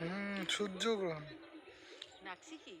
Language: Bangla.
হুম সূর্যগ্রহণ। রাখছি কি?